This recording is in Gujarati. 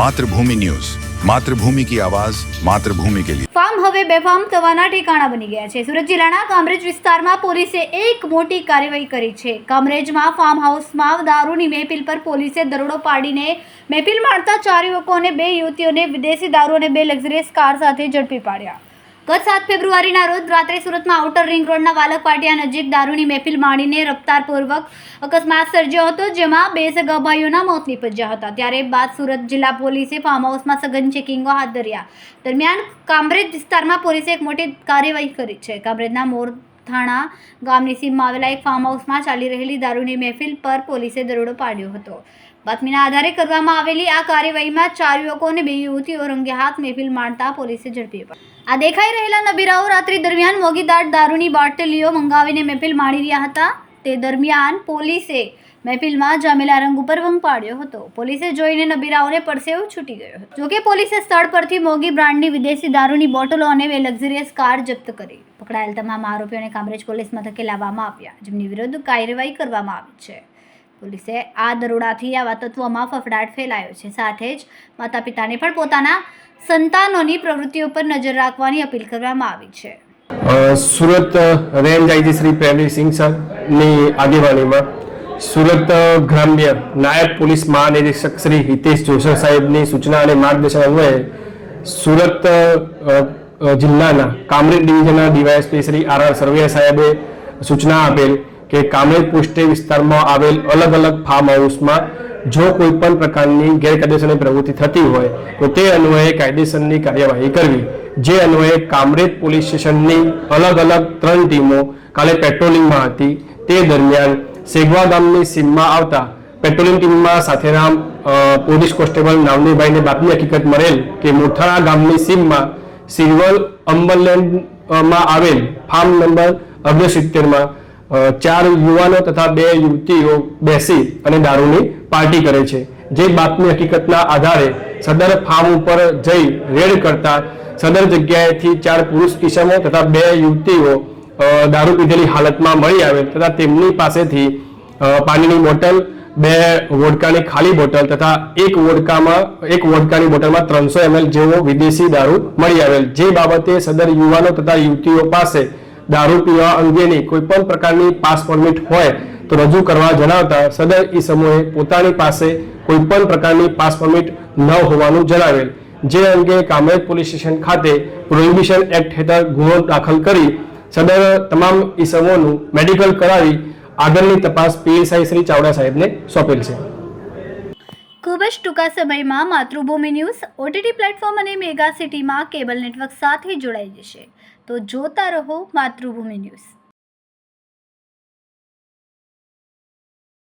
માતૃભૂમિ ન્યૂઝ. માતૃભૂમિ કી આવાજ, માતૃભૂમિ કે લિયે ફાર્મ હવે બેફામ થવાના ઠેકાણા બની ગયા છે. સુરત જિલ્લાના કામરેજ વિસ્તારમાં પોલીસે એક મોટી કાર્યવાહી કરી છે. કામરેજમાં ફાર્મ હાઉસમાં દારૂની મહેફિલ પર પોલીસે દરોડો પાડીને મહેફિલ મારતા ચાર યુવકો અને બે યુવતીઓને વિદેશી દારૂ અને બે લક્ઝરીયસ કાર સાથે ઝડપી પાડ્યા. ગત સાત ફેબ્રુઆરીના રોજ રાત્રે સુરતમાં આઉટર રિંગ રોડના વાલક પાટિયા નજીક દારૂની મહેફિલ માણીને રફતારપૂર્વક અકસ્માત સર્જ્યો હતો, જેમાં બે સગા ભાઈઓના મોત નીપજ્યા હતા. ત્યારે બાદ સુરત જિલ્લા પોલીસે ફાર્મ હાઉસમાં સઘન ચેકિંગો હાથ ધર્યા. દરમિયાન કામરેજ વિસ્તારમાં પોલીસે એક મોટી કાર્યવાહી કરી છે. કામરેજના મોર થાણા ગામની સીમમાં આવેલા એક ફાર્મ હાઉસમાં ચાલી રહેલી દારૂની મહેફિલ પર પોલીસે દરોડો પાડ્યો હતો. બાતમીના આધારે કરવામાં આવેલી આ કાર્યવાહીમાં ચાર યુવકો અને બે યુવતીઓ રંગે હાથ મહેફિલ માણતા પોલીસે ઝડપી પાડી. આ દેખાઈ રહેલા નબીરાઓ રાત્રિ દરમિયાન મોગીદાટ દારૂની બાટલીઓ મંગાવીને મહેફિલ માણી રહ્યા હતા. તે દરમિયાન પોલીસે મહેફિલમાં જામેલા રંગ ઉપર ભંગ પાડ્યો હતો. પોલીસે જોઈને નબીરાઓને પરસેવો છૂટી ગયો હતો. જોકે પોલીસે સ્થળ પરથી મોગી બ્રાન્ડની વિદેશી દારૂની બોટલો અને બે લક્ઝરિયસ કાર જપ્ત કરી. પકડાયેલ તમામ આરોપીઓને કામરેજ પોલીસ મથકે લાવવામાં આવ્યા, જેમની વિરુદ્ધ કાર્યવાહી કરવામાં આવી છે. પોલીસે આ દરોડાથી આવા તત્વોમાં ફફડાટ ફેલાયો છે. સાથે જ માતા પિતાને પણ પોતાના સંતાનોની પ્રવૃત્તિઓ પર નજર રાખવાની અપીલ કરવામાં આવી છે. સુરત રેન્જ આઈજી શ્રી પ્રેમજી સિંહ સરની આગેવાનીમાં સુરત ગ્રામ્ય નાયબ પોલીસ મહાનિરીક્ષક શ્રી હિતેશ જોશર સાહેબની સૂચના અને માર્ગદર્શન અન્વયે સુરત જિલ્લાના Kamrej ડિવિઝનના DYSP Shri R R Sarvaiya સાહેબે સૂચના આપેલ કે કામરેજ પોસ્ટે વિસ્તારમાં આવેલ અલગ અલગ ફાર્મ હાઉસમાં જો કોઈ પણ પ્રકારની ગેરકાયદેસરની પ્રવૃત્તિ થતી હોય, તો તે અન્વયે કાયદેસરની કાર્યવાહી કરવી. જે અન્વયે કામરેજ પોલીસ સ્ટેશનની અલગ અલગ ત્રણ ટીમો કાલે પેટ્રોલિંગમાં હતી. તે દરમિયાન સેગવા ગામની સીમમાં આવતા પેટ્રોલિંગ ટીમમાં સાથેરામ પોલીસ કોન્સ્ટેબલ નાવનીભાઈને બાતમી હકીકત મળેલ કે મોથાણા ગામની સીમમાં સિલ્વર અંબરલેન્ડમાં આવેલ ફાર્મ નંબર અગ્રસિત્તેરમાં ચાર યુવાનો તથા બે યુવતીઓ બેસી અને દારૂની પાર્ટી કરે છે. જે બાતમી હકીકતના આધારે સદર ફાર્મ ઉપર જઈ રેડ કરતા સદર જગ્યાએથી ચાર પુરુષ કિસમો તથા બે યુવતીઓ દારૂ પીધેલી હાલતમાં મળી આવેલ તથા તેમની પાસેથી પાણીની બોટલ, બે વોડકાની ખાલી બોટલ તથા એક વોડકામાં, એક વોડકાની બોટલમાં ત્રણસો એમએલ જેવો વિદેશી દારૂ મળી આવેલ. જે બાબતે સદર યુવાનો તથા યુવતીઓ પાસે દારૂ પીવા અંગેની કોઈ પણ પ્રકારની પાસ પરમિટ હોય તો રજૂ કરવા જણાવતા સદર ઈ સમૂહે પોતાની પાસે કોઈ પણ પ્રકારની પાસ પરમિટ ન હોવાનું જણાવેલ. જે અંગે કામરેજ પોલીસ સ્ટેશન ખાતે પ્રોહિબિશન એક્ટ હેઠળ ગુનો દાખલ કરી સદર તમામ ઈસમોનું મેડિકલ કરાવી આગળની તપાસ પીએસઆઈ શ્રી ચાવડા સાહેબને સોંપેલ છે. ખૂબ જ ટૂંકા સમયમાં માતૃભૂમિ ન્યૂઝ ઓટીટી પ્લેટફોર્મ અને મેગા સિટીમાં કેબલ નેટવર્ક સાથે જોડાઈ જશે. તો જોતા રહો માતૃભૂમિ ન્યૂઝ.